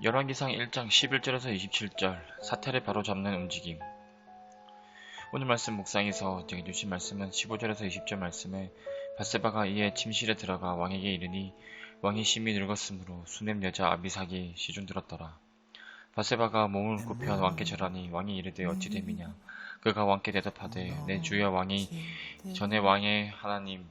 열왕기상 1장 11절에서 27절 사태를 바로잡는 움직임. 오늘 말씀 묵상에서 제게 주신 말씀은 15절에서 20절 말씀에 바세바가 이에 침실에 들어가 왕에게 이르니 왕이 심히 늙었으므로 수냄 여자 아비삭이 시중 들었더라 바세바가 몸을 굽혀 왕께 절하니 왕이 이르되 어찌 됨이냐? 그가 왕께 대답하되 내 주여 왕이 전에 왕의 하나님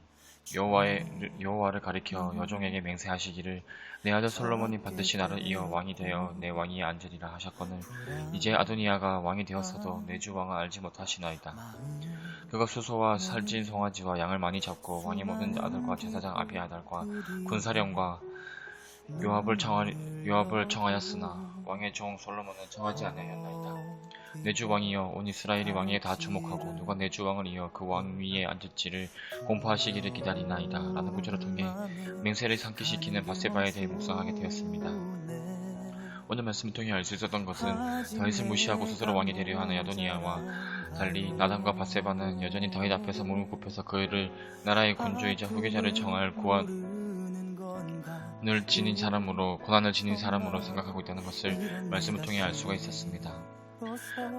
여호와의 여호와를 가리켜 여종에게 맹세하시기를 내 아들 솔로몬이 반드시 나를 이어 왕이 되어 내 왕위에 앉으리라 하셨거늘 이제 아도니아가 왕이 되었어도 내 주 왕은 알지 못하시나이다. 그가 수소와 살진 송아지와 양을 많이 잡고 왕의 모든 아들과 제사장 아비아달과 군사령과 요압을 청하 요압을 청하였으나 왕의 종 솔로몬은 청하지 아니하였나이다. 내 주 왕이여 온 이스라엘이 왕에 다 주목하고 누가 내 주 왕을 이어 그 왕 위에 앉을지를 공포하시기를 기다리나이다. 라는 구절을 통해 맹세를 상기시키는 바세바에 대해 묵상하게 되었습니다. 오늘 말씀을 통해 알 수 있었던 것은 다윗을 무시하고 스스로 왕이 되려 하는 야도니아와 달리 나단과 바세바는 여전히 다윗 앞에서 몸을 굽혀서 그를 나라의 군주이자 후계자를 정할 고안을 지닌 사람으로 고난을 지닌 사람으로 생각하고 있다는 것을 말씀을 통해 알 수가 있었습니다.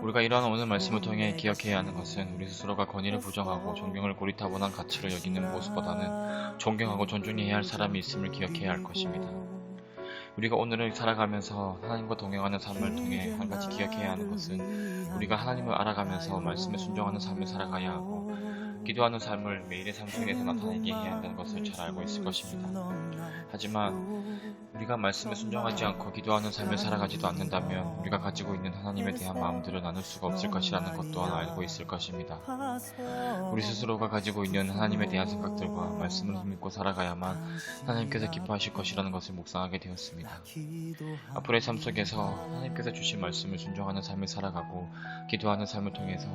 우리가 이러한 오늘 말씀을 통해 기억해야 하는 것은 우리 스스로가 권위를 부정하고 존경을 고리타분한 가치를 여기는 모습보다는 존경하고 존중해야 할 사람이 있음을 기억해야 할 것입니다. 우리가 오늘을 살아가면서 하나님과 동행하는 삶을 통해 한 가지 기억해야 하는 것은 우리가 하나님을 알아가면서 말씀에 순종하는 삶을 살아가야 하고 기도하는 삶을 매일의 삶 속에서 나타내게 해야 한다는 것을 잘 알고 있을 것입니다. 하지만 우리가 말씀에 순종하지 않고 기도하는 삶을 살아가지도 않는다면 우리가 가지고 있는 하나님에 대한 마음들을 나눌 수가 없을 것이라는 것 또한 알고 있을 것입니다. 우리 스스로가 가지고 있는 하나님에 대한 생각들과 말씀을 힘입고 살아가야만 하나님께서 기뻐하실 것이라는 것을 묵상하게 되었습니다. 앞으로의 삶 속에서 하나님께서 주신 말씀을 순종하는 삶을 살아가고 기도하는 삶을 통해서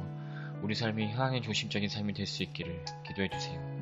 우리 삶이 하나님 중심적인 삶이 될 수 있기를 기도해 주세요.